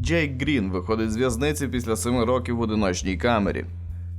Джейк Грін виходить з в'язниці після семи років в одиночній камері.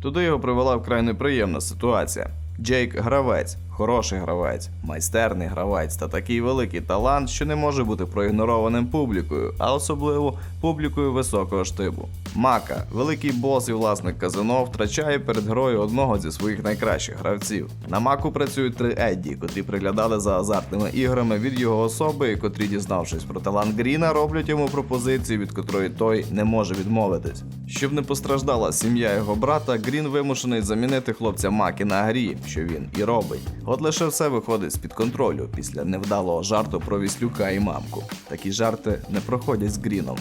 Туди його привела вкрай неприємна ситуація. Джейк гравець, хороший гравець, майстерний гравець та такий великий талант, що не може бути проігнорованим публікою, а особливо публікою високого штибу. Мака, великий бос і власник казино, втрачає перед грою одного зі своїх найкращих гравців. На маку працюють три Едді, котрі приглядали за азартними іграми від його особи, і котрі, дізнавшись про талант Гріна, роблять йому пропозицію, від котрої той не може відмовитись. Щоб не постраждала сім'я його брата, Грін вимушений замінити хлопця Макі на грі, що він і робить. От лише все виходить з-під контролю після невдалого жарту про віслюка і мамку. Такі жарти не проходять з Гріном.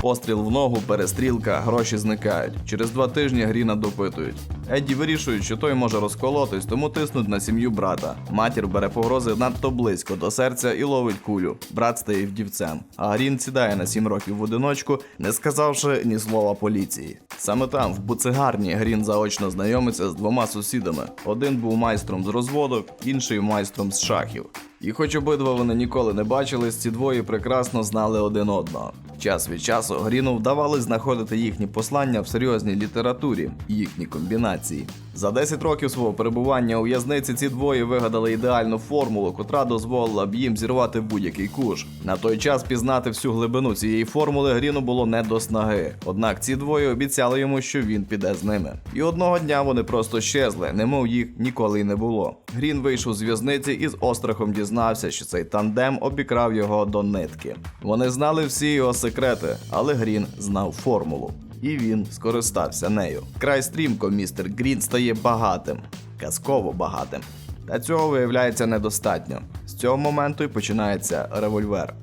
Постріл в ногу, перестрілка, гроші зникають. Через два тижні Гріна допитують. Едді вирішують, що той може розколотись, тому тиснуть на сім'ю брата. Матір бере погрози надто близько до серця і ловить кулю. Брат стає вдівцем. А Грін сідає на сім років в одиночку, не сказавши ні слова поліції. Саме там, в буцегарні, Грін заочно знайомиться з двома сусідами. Один був майстром з розводок, інший майстром з шахів. І хоч обидва вони ніколи не бачились, ці двоє прекрасно знали один одного. Час від часу Гріну вдавалось знаходити їхні послання в серйозній літературі, їхні комбінації. За 10 років свого перебування у в'язниці ці двоє вигадали ідеальну формулу, котра дозволила б їм зірвати будь-який куш. На той час пізнати всю глибину цієї формули Гріну було не до снаги. Однак ці двоє обіцяли йому, що він піде з ними. І одного дня вони просто щезли, немов їх ніколи й не було. Грін вийшов з в'язниці і з острахом дізнався, що цей тандем обікрав його до нитки. Вони знали всі його секрети, але Грін знав формулу. І він скористався нею. Край стрімко містер Грін стає багатим, казково багатим. Та цього виявляється недостатньо. З цього моменту і починається револьвер.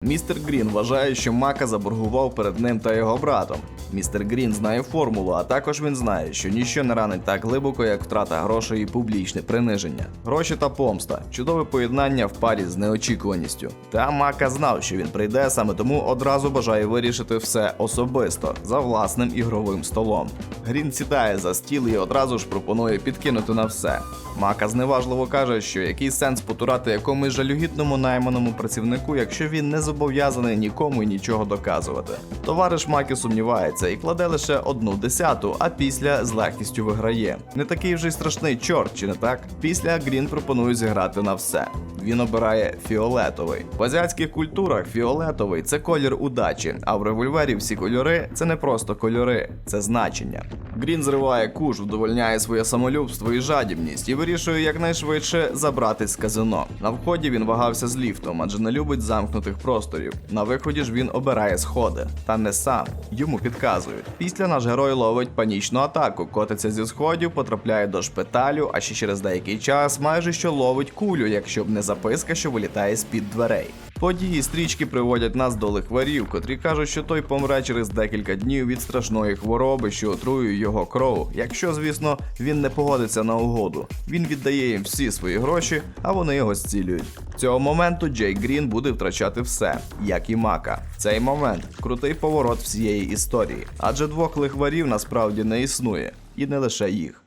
Містер Грін вважає, що Мака заборгував перед ним та його братом. Містер Грін знає формулу, а також він знає, що ніщо не ранить так глибоко, як втрата грошей і публічне приниження. Гроші та помста чудове поєднання в парі з неочікуваністю. Та Мака знав, що він прийде, саме тому одразу бажає вирішити все особисто за власним ігровим столом. Грін сідає за стіл і одразу ж пропонує підкинути на все. Мака зневажливо каже, що який сенс потурати якомусь жалюгідному найманому працівнику, якщо він не зобов'язаний нікому і нічого доказувати. Товариш Маки сумнівається і кладе лише одну десяту, а після з легкістю виграє. Не такий вже й страшний чорт, чи не так? Після Грін пропонує зіграти на все. Він обирає фіолетовий. В азіатських культурах фіолетовий це колір удачі, а в револьвері всі кольори це не просто кольори, це значення. Грін зриває куш, вдовольняє своє самолюбство і жадібність і вирішує якнайшвидше забратись з казино. На вході він вагався з ліфтом, адже не любить замкнутих просторів. На виході ж він обирає сходи. Та не сам, йому підказують. Після наш герой ловить панічну атаку, котиться зі сходів, потрапляє до шпиталю, а ще через деякий час майже що ловить кулю, якщо б не записка, що вилітає з-під дверей. Події стрічки приводять нас до лихварів, котрі кажуть, що той помре через декілька днів від страшної хвороби, що отруює його кров. Якщо, звісно, він не погодиться на угоду. Він віддає їм всі свої гроші, а вони його зцілюють. Цього моменту Джей Грін буде втрачати все, як і мака. Цей момент крутий поворот всієї історії, адже двох лихварів насправді не існує, і не лише їх.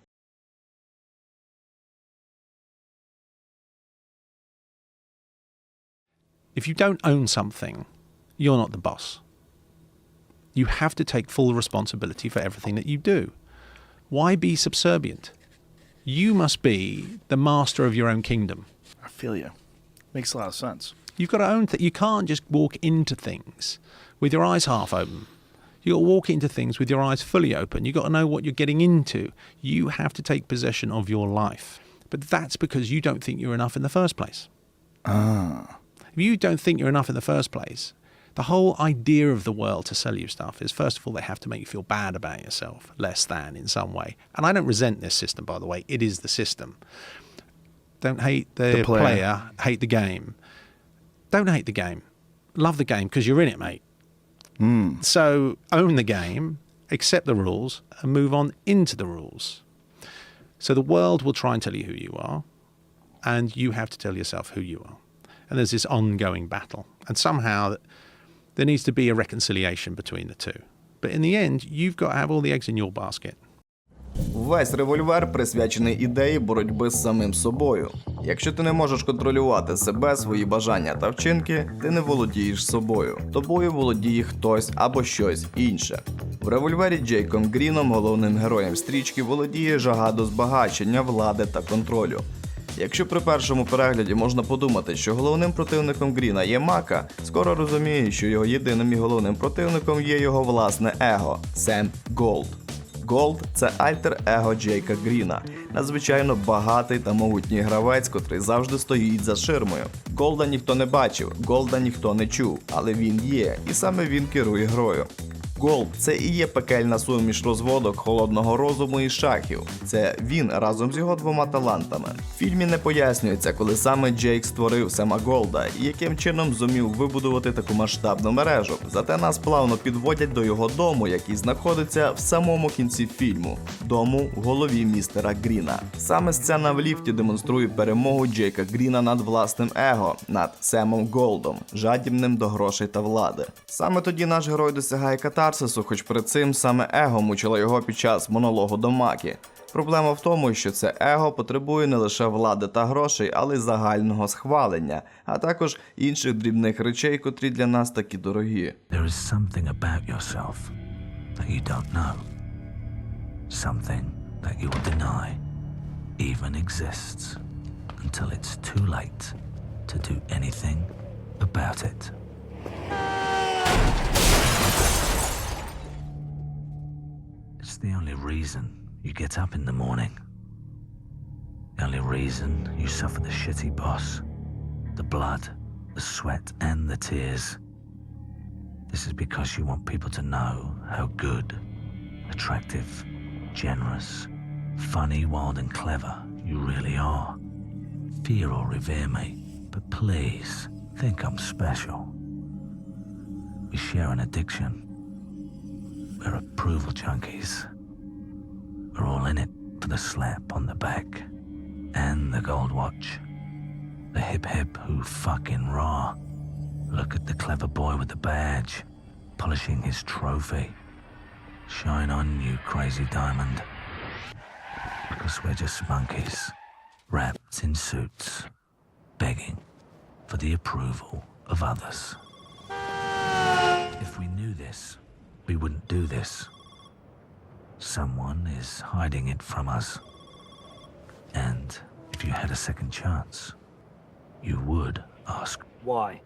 If you don't own something, you're not the boss. You have to take full responsibility for everything that you do. Why be subservient? You must be the master of your own kingdom. I feel you. Makes a lot of sense. You've got to own that. You can't just walk into things with your eyes half open. You've got to walk into things with your eyes fully open. You've got to know what you're getting into. You have to take possession of your life. But that's because you don't think you're enough in the first place. Ah. If you don't think you're enough in the first place, the whole idea of the world to sell you stuff is first of all, they have to make you feel bad about yourself, less than in some way. And I don't resent this system, by the way. It is the system. Don't hate the, The player. player, hate the game. Don't hate the game. Love the game because you're in it, mate. Hmm. So own the game, accept the rules, and move on into the rules. So the world will try and tell you who you are, and you have to tell yourself who you are. And there's this ongoing battle. And somehow there needs to be a reconciliation between the two. But in the end, you've got to have all the eggs in your basket. Весь револьвер присвячений ідеї боротьби з самим собою. Якщо ти не можеш контролювати себе, свої бажання та вчинки, ти не володієш собою. Тобою володіє хтось або щось інше. В револьвері Джейком Гріном, головним героєм стрічки, володіє жага до збагачення, влади та контролю. Якщо при першому перегляді можна подумати, що головним противником Гріна є Мака, скоро розуміє, що його єдиним і головним противником є його власне его Сем Голд. Голд це альтер-его Джейка Гріна, надзвичайно багатий та могутній гравець, котрий завжди стоїть за ширмою. Голда ніхто не бачив, Голда ніхто не чув, але він є, і саме він керує грою. Голд це і є пекельна суміш розводок холодного розуму і шахів. Це він разом з його двома талантами. В фільмі не пояснюється, коли саме Джейк створив Сема Голда і яким чином зумів вибудувати таку масштабну мережу. Зате нас плавно підводять до його дому, який знаходиться в самому кінці фільму дому в голові містера Гріна. Саме сцена в ліфті демонструє перемогу Джейка Гріна над власним его, над Семом Голдом, жадібним до грошей та влади. Саме тоді наш герой досягає катарсису, хоч перед цим саме его мучило його під час монологу до Макі. Проблема в тому, що це его потребує не лише влади та грошей, але й загального схвалення, а також інших дрібних речей, котрі для нас такі дорогі. There is something about yourself that you don't know. Something that you will deny even exists until it's too late to do anything about it. The only reason you get up in the morning. The only reason you suffer the shitty boss, the blood, the sweat, and the tears. This is because you want people to know how good, attractive, generous, funny, wild, and clever you really are. Fear or revere me, but please think I'm special. We share an addiction. We're approval junkies. We're all in it for the slap on the back and the gold watch. The hip hip who fucking raw. Look at the clever boy with the badge, polishing his trophy. Shine on, you crazy diamond. Because we're just monkeys, wrapped in suits, begging for the approval of others. If we knew this, we wouldn't do this. Someone is hiding it from us. And if you had a second chance, you would ask Why?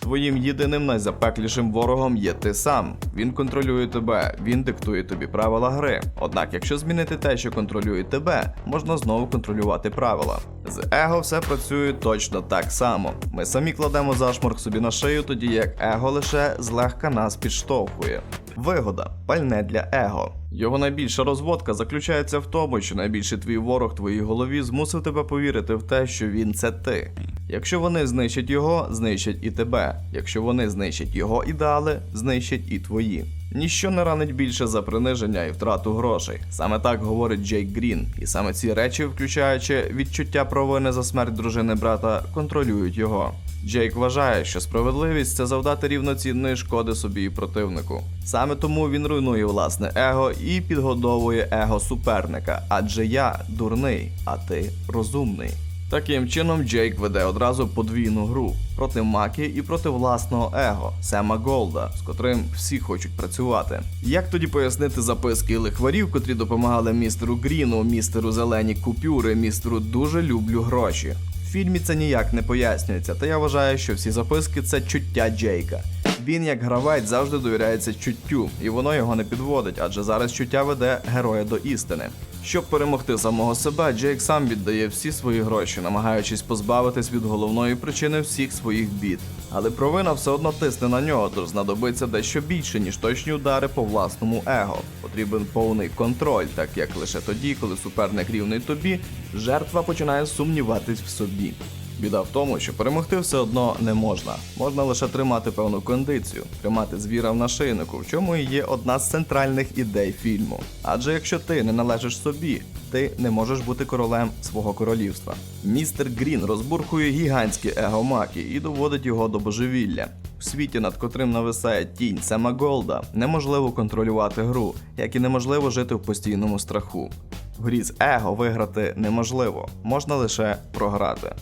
Твоїм єдиним найзапеклішим ворогом є ти сам. Він контролює тебе, він диктує тобі правила гри. Однак, якщо змінити те, що контролює тебе, можна знову контролювати правила. З его все працює точно так само. Ми самі кладемо зашморг собі на шию, тоді як его лише злегка нас підштовхує. Вигода пальне для его. Його найбільша розводка заключається в тому, що найбільший твій ворог твоїй голові змусив тебе повірити в те, що він це ти. Якщо вони знищать його, знищать і тебе. Якщо вони знищать його ідеали, знищать і твої. Ніщо не ранить більше за приниження і втрату грошей. Саме так говорить Джейк Грін, і саме ці речі, включаючи відчуття провини за смерть дружини брата, контролюють його. Джейк вважає, що справедливість це завдати рівноцінної шкоди собі і противнику. Саме тому він руйнує власне его і підгодовує его суперника, адже я дурний, а ти розумний. Таким чином, Джейк веде одразу подвійну гру проти Макі і проти власного его Сема Голда, з котрим всі хочуть працювати. Як тоді пояснити записки лихварів, котрі допомагали містеру Гріну, містеру Зелені Купюри, містеру Дуже люблю гроші? В фільмі це ніяк не пояснюється, та я вважаю, що всі записки це чуття Джейка. Він, як гравець, завжди довіряється чуттю, і воно його не підводить, адже зараз чуття веде героя до істини. Щоб перемогти самого себе, Джейк сам віддає всі свої гроші, намагаючись позбавитись від головної причини всіх своїх бід. Але провина все одно тисне на нього, тож знадобиться дещо більше, ніж точні удари по власному его. Потрібен повний контроль, так як лише тоді, коли суперник рівний тобі, жертва починає сумніватись в собі. Біда в тому, що перемогти все одно не можна. Можна лише тримати певну кондицію, тримати звіра в нашийнику, в чому і є одна з центральних ідей фільму. Адже якщо ти не належиш собі, ти не можеш бути королем свого королівства. Містер Грін розбурхує гігантське его Макі і доводить його до божевілля. В світі, над котрим нависає тінь Сема Голда, неможливо контролювати гру, як і неможливо жити в постійному страху. В грі з его виграти неможливо, можна лише програти.